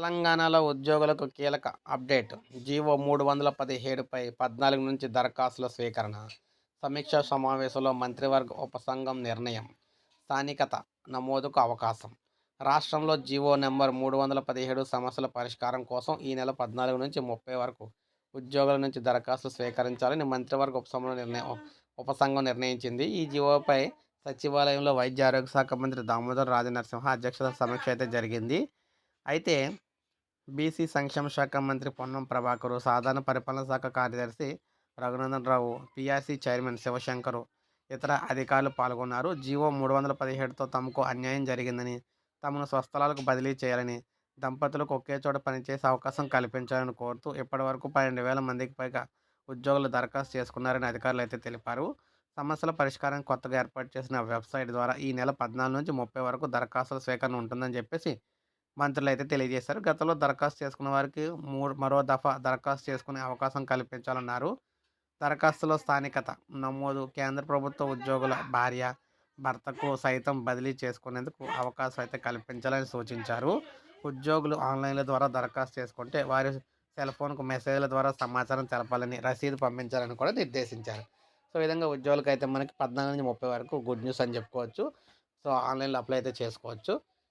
తెలంగాణలో ఉద్యోగులకు కీలక అప్డేట్. జీవో మూడు వందల పదిహేడుపై పద్నాలుగు నుంచి దరఖాస్తుల స్వీకరణ. సమీక్షా సమావేశంలో మంత్రివర్గ ఉపసంఘం నిర్ణయం. స్థానికత నమోదుకు అవకాశం. రాష్ట్రంలో జీవో నెంబర్ మూడు వందల పదిహేడు సమస్యల పరిష్కారం కోసం ఈ నెల పద్నాలుగు నుంచి ముప్పై వరకు ఉద్యోగుల నుంచి దరఖాస్తులు స్వీకరించాలని మంత్రివర్గ ఉపసంఘం నిర్ణయం ఉపసంఘం నిర్ణయించింది. ఈ జీవోపై సచివాలయంలో వైద్య ఆరోగ్య శాఖ మంత్రి దామోదర్ రాజనరసింహ అధ్యక్షత సమీక్ష అయితే జరిగింది. అయితే బీసీ సంక్షేమ శాఖ మంత్రి పొన్నం ప్రభాకరు సాధారణ పరిపాలన శాఖ కార్యదర్శి రఘునందన్ రావు పిఆర్సీ చైర్మన్ శివశంకరు ఇతర అధికారులు పాల్గొన్నారు. జీవో మూడు వందల పదిహేడుతో తమకు అన్యాయం జరిగిందని తమను స్వస్థలాలకు బదిలీ చేయాలని దంపతులకు ఒకే చోట పనిచేసే అవకాశం కల్పించాలని కోరుతూ ఇప్పటివరకు పన్నెండు వేల మందికి పైగా ఉద్యోగులు దరఖాస్తు చేసుకున్నారని అధికారులు అయితే తెలిపారు. సమస్యల పరిష్కారం కొత్తగా ఏర్పాటు చేసిన వెబ్సైట్ ద్వారా ఈ నెల పద్నాలుగు నుంచి ముప్పై వరకు దరఖాస్తుల స్వీకరణ ఉంటుందని చెప్పేసి మంత్రులు అయితే తెలియజేశారు. గతంలో దరఖాస్తు చేసుకున్న వారికి మూడు మరో దఫా దరఖాస్తు చేసుకునే అవకాశం కల్పించాలన్నారు. దరఖాస్తులో స్థానికత నమోదు కేంద్ర ప్రభుత్వ ఉద్యోగుల భార్య భర్తకు సైతం బదిలీ చేసుకునేందుకు అవకాశం అయితే కల్పించాలని సూచించారు. ఉద్యోగులు ఆన్లైన్ల ద్వారా దరఖాస్తు చేసుకుంటే వారి సెల్ ఫోన్కు మెసేజ్ల ద్వారా సమాచారం తెలపాలని రసీదు పంపించాలని కూడా నిర్దేశించారు. సో ఈ విధంగా ఉద్యోగులకు అయితే మనకి పద్నాలుగు నుంచి ముప్పై వరకు గుడ్ న్యూస్ అని చెప్పుకోవచ్చు. సో ఆన్లైన్లో అప్లై అయితే చేసుకోవచ్చు.